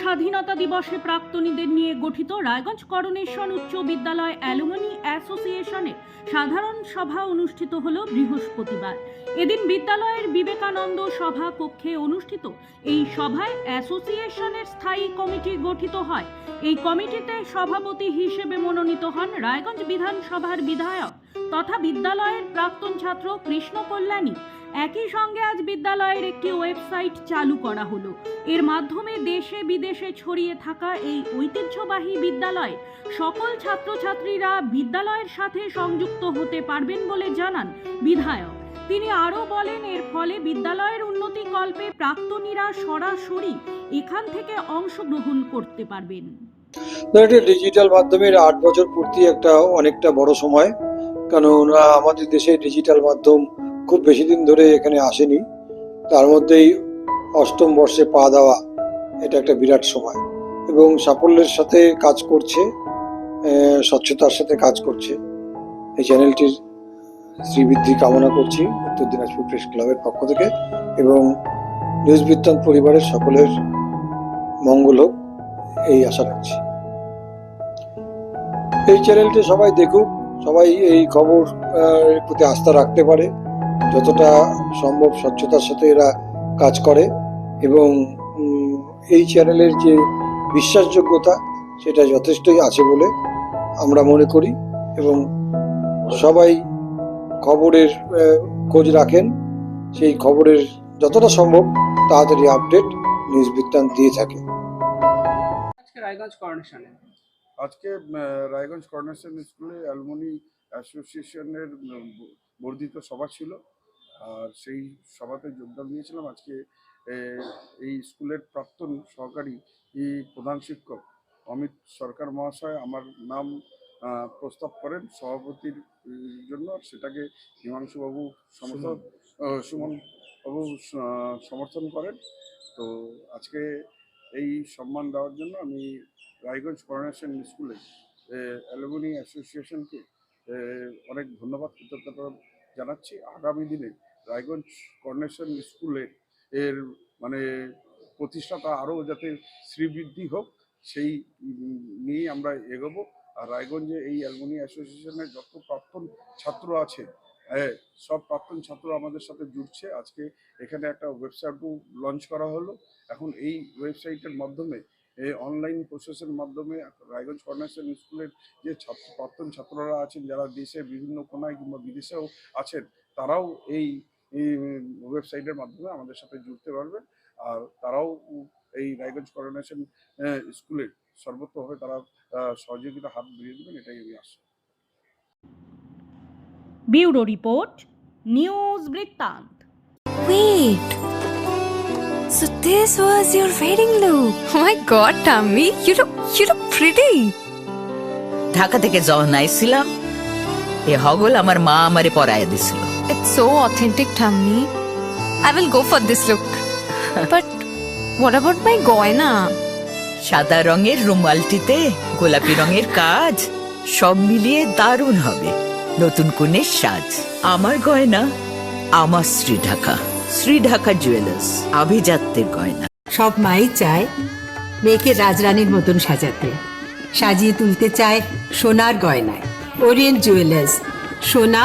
স্বাধীনতা দিবসে প্রাক্তনীদের নিয়ে গঠিত রায়গঞ্জ করোনেশন উচ্চ বিদ্যালয় অ্যালুমিনি অ্যাসোসিয়েশনের সাধারণ সভা অনুষ্ঠিত হল বৃহস্পতিবার। এদিন বিদ্যালয়ের বিবেকানন্দ সভা কক্ষে অনুষ্ঠিত এই সভায় অ্যাসোসিয়েশনের স্থায়ী কমিটি গঠিত হয়। এই কমিটিতে সভাপতি হিসেবে মনোনীত হন রায়গঞ্জ বিধানসভার বিধায়ক তথা বিদ্যালয়ের প্রাক্তন ছাত্র কৃষ্ণ কল্যাণী একই সঙ্গে আজ বিদ্যালয়ের একটি ওয়েবসাইট চালু করা হলো। এর মাধ্যমে দেশে বিদেশে ছড়িয়ে থাকা এই ঐতিহ্যবাহী বিদ্যালয়ে সকল ছাত্রছাত্রীরা বিদ্যালয়ের সাথে সংযুক্ত হতে পারবেন বলে জানান বিধায়ক। তিনি আরও বলেন, এর ফলে বিদ্যালয়ের উন্নতি কল্পে প্রাক্তনীরা সরাসরি এখান থেকে অংশগ্রহণ করতে পারবেন। ডিজিটাল মাধ্যমের আট বছর পূর্তি একটা অনেকটা বড় সময়। কারণ আমাদের দেশে ডিজিটাল মাধ্যম খুব বেশি দিন ধরে এখানে আসেনি। তার মধ্যেই অষ্টম বর্ষে পা দেওয়া এটা একটা বিরাট সময় এবং সাফল্যের সাথে কাজ করছে স্বচ্ছতার সাথে কাজ করছে। এই চ্যানেলটির শ্রীবৃদ্ধি কামনা করছি উত্তর দিনাজপুর প্রেস ক্লাবের পক্ষ থেকে এবং নিউজ বৃত্তান্ত পরিবারের সকলের মঙ্গল হোক, এই আশা রাখছি। এই চ্যানেলটি সবাই দেখুক, সবাই এই খবর প্রতি আস্থা রাখতে পারে। যতটা সম্ভব স্বচ্ছতার সাথে এরা কাজ করে এবং এই চ্যানেলের যে বিশ্বাসযোগ্যতা সেটা যথেষ্টই আছে বলে আমরা মনে করি এবং সবাই খবরের খোঁজ রাখেন। সেই খবরের যতটা সম্ভব তাড়াতাড়ি আপডেট নিউজ বৃত্তান্ত দিয়ে থাকে। আজকে রায়গঞ্জ করোনেশনে আজকে রায়গঞ্জ কর্নেশন স্কুলে অ্যালমনি অ্যাসোসিয়েশনের বর্ধিত সভা ছিল। আর সেই সভাতে যোগদান দিয়েছিলাম। আজকে এই স্কুলের প্রাক্তন সহকারী প্রধান শিক্ষক অমিত সরকার মহাশয় আমার নাম প্রস্তাব করেন সভাপতির জন্য। সেটাকে হিমাংশুবাবু সমর্থন আহ, সুমন বাবু সমর্থন করেন। তো আজকে এই সম্মান দেওয়ার জন্য আমি রায়গঞ্জ করোনেশন স্কুলে অ্যালুমিনি অ্যাসোসিয়েশনকে অনেক ধন্যবাদ কৃতজ্ঞতা জানাচ্ছি। আগামী দিনে রায়গঞ্জ কর্নেশন স্কুলের এর মানে প্রতিষ্ঠাতা আরও যাতে শ্রীবৃদ্ধি হোক, সেই নিয়ে আমরা এগোবো। আর রায়গঞ্জে এই অ্যালুমিনি অ্যাসোসিয়েশনের যত প্রাক্তন ছাত্র আছে হ্যাঁ সব প্রাক্তন ছাত্র আমাদের সাথে জুড়ছে। আজকে এখানে একটা ওয়েবসাইটও লঞ্চ করা হলো। এখন এই ওয়েবসাইটের মাধ্যমে, এই অনলাইন প্রসেসের মাধ্যমে রায়গঞ্জ কর্নেশন স্কুলের যে ছাত্র, প্রাক্তন ছাত্ররা আছেন, যারা দেশের বিভিন্ন কোনায় কিংবা বিদেশেও আছেন, তারাও এই এই ওয়েবসাইটের মাধ্যমে আমাদের সাথে জুড়তে পারবেন আর তারাও এই রায়গঞ্জ করোনেশন স্কুলের সর্বত্রভাবে তারা আহ, সহযোগিতা হাত বাড়িয়ে দেবেন এটাই আমি আশা ব্যুরো রিপোর্ট নিউজ বৃত্তান্ত Wait. So this was your wedding look. Oh my god, Tammy, you look you look pretty. Dhaka থেকে যখন আইছিলাম এ হগল আমার মা আমারে পরায় দিছিল It's so authentic, Tammy. I will go for this look. but what about my goina? সাদা রঙের রুমালটিতে গোলাপি রঙের কাজ সব মিলিয়ে দারুণ হবে নতুন কনের সাজ আমার গয়না আমার শ্রী ঢাকা শ্রী ঢাকা জুয়েলার্স আভিজাত্যের গয়না সব মাই চায় মেয়েকে রাজরানীর মতন সাজাতে সাজিয়ে তুলতে চায় সোনার গয়নায় ওরিয়েন্ট জুয়েলার্স সোনা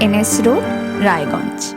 NS road Raiganj.